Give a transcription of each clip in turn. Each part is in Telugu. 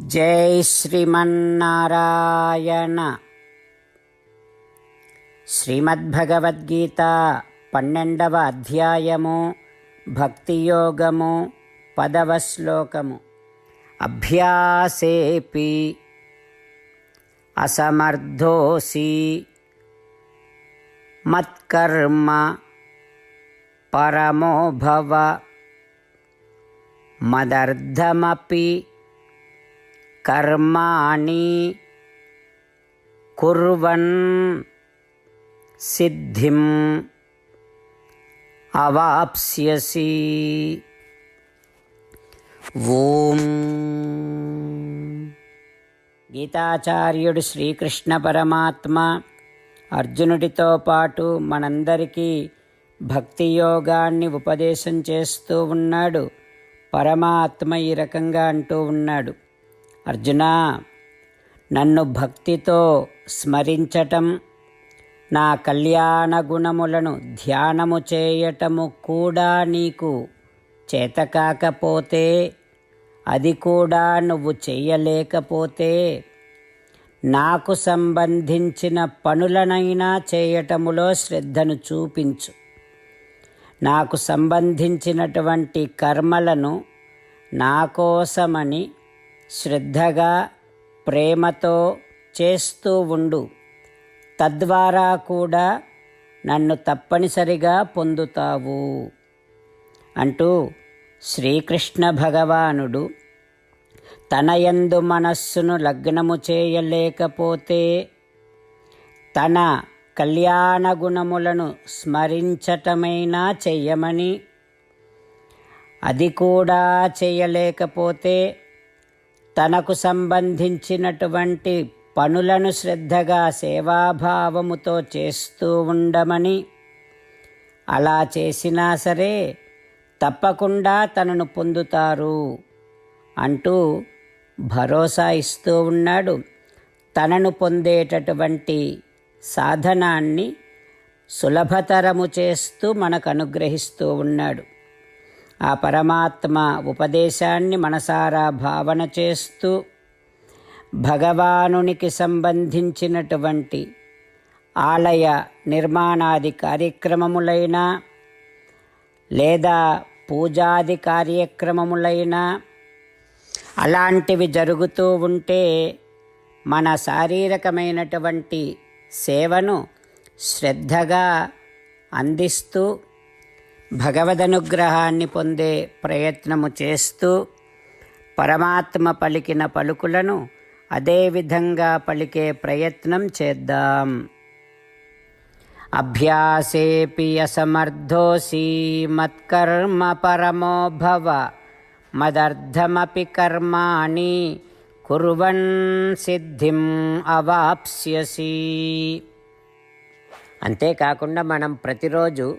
జై శ్రీమన్నారాయణ. శ్రీమద్భగవద్గీత పన్నెండవ అధ్యాయము భక్తియోగము పదవ శ్లోకము. అభ్యాసేపి అసమర్థోసి మత్కర్మ పరమోభవ మదర్థమపి కర్మాణి కుర్వన్ సిద్ధిం అవాప్స్యసి. ఓం. గీతాచార్యుడు శ్రీకృష్ణ పరమాత్మ అర్జునుడితో పాటు మనందరికీ భక్తి యోగాన్ని ఉపదేశం చేస్తూ ఉన్నాడు. పరమాత్మ ఈ రకంగా అంటూ ఉన్నాడు. అర్జున నన్ను భక్తితో స్మరించటం నా కళ్యాణ గుణములను ధ్యానము చేయటము కూడా నీకు చేతకాకపోతే అది కూడా నువ్వు చేయలేకపోతే నాకు సంబంధించిన పనులనైనా చేయటములో శ్రద్ధను చూపించు. నాకు సంబంధించినటువంటి కర్మలను నా కోసమని శ్రద్ధగా ప్రేమతో చేస్తూ ఉండు. తద్వారా కూడా నన్ను తప్పనిసరిగా పొందుతావు. అంటూ శ్రీకృష్ణ భగవానుడు తన యందు మనస్సును లగ్నము చేయలేకపోతే తన కళ్యాణ గుణములను స్మరించటమైనా చెయ్యమని అది కూడా చేయలేకపోతే తనకు సంబంధించినటువంటి పనులను శ్రద్ధగా సేవాభావముతో చేస్తూ ఉండమని. అలా చేసినా సరే తప్పకుండా తనను పొందుతారు అంటూ భరోసా ఇస్తూ ఉన్నాడు. తనను పొందేటటువంటి సాధనాన్ని సులభతరము చేస్తూ మనకు అనుగ్రహిస్తూ ఉన్నాడు. ఆ పరమాత్మ ఉపదేశాన్ని మనసారా భావన చేస్తూ భగవానునికి సంబంధించినటువంటి ఆలయ నిర్మాణాది కార్యక్రమములైనా లేదా పూజాది కార్యక్రమములైనా అలాంటివి జరుగుతూ ఉంటే మన శారీరకమైనటువంటి సేవను శ్రద్ధగా అందిస్తూ భగవదనుగ్రహాన్ని పొందే ప్రయత్నము చేస్తూ పరమాత్మ పలికిన పలుకులను అదేవిధంగా పలికే ప్రయత్నం చేద్దాం. అభ్యాసేపి అసమర్థోసి మత్కర్మ పరమో భవ మదర్థమపి కర్మాణి కుర్వన్ సిద్ధిం అవాప్స్యసి. అంతేకాకుండా మనం ప్రతిరోజు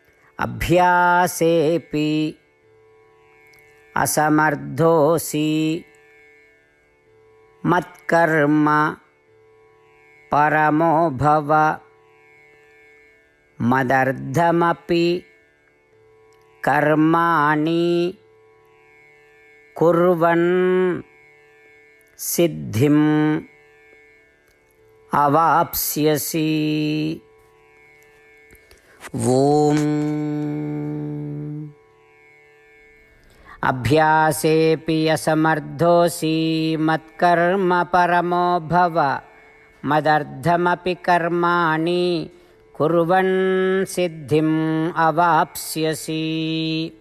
అభ్యాసేపి అసమర్థోసి మత్కర్మ పరమోభవ మదర్థమపి కర్మాణి కుర్వన్ సిద్ధిం అవాప్స్యసి. ఓం. అభ్యాసేపి అసమర్థోసి మత్కర్మ పరమో భవ మదర్థమపి కర్మాణి కుర్వన్ సిద్ధిం అవాప్స్యసి.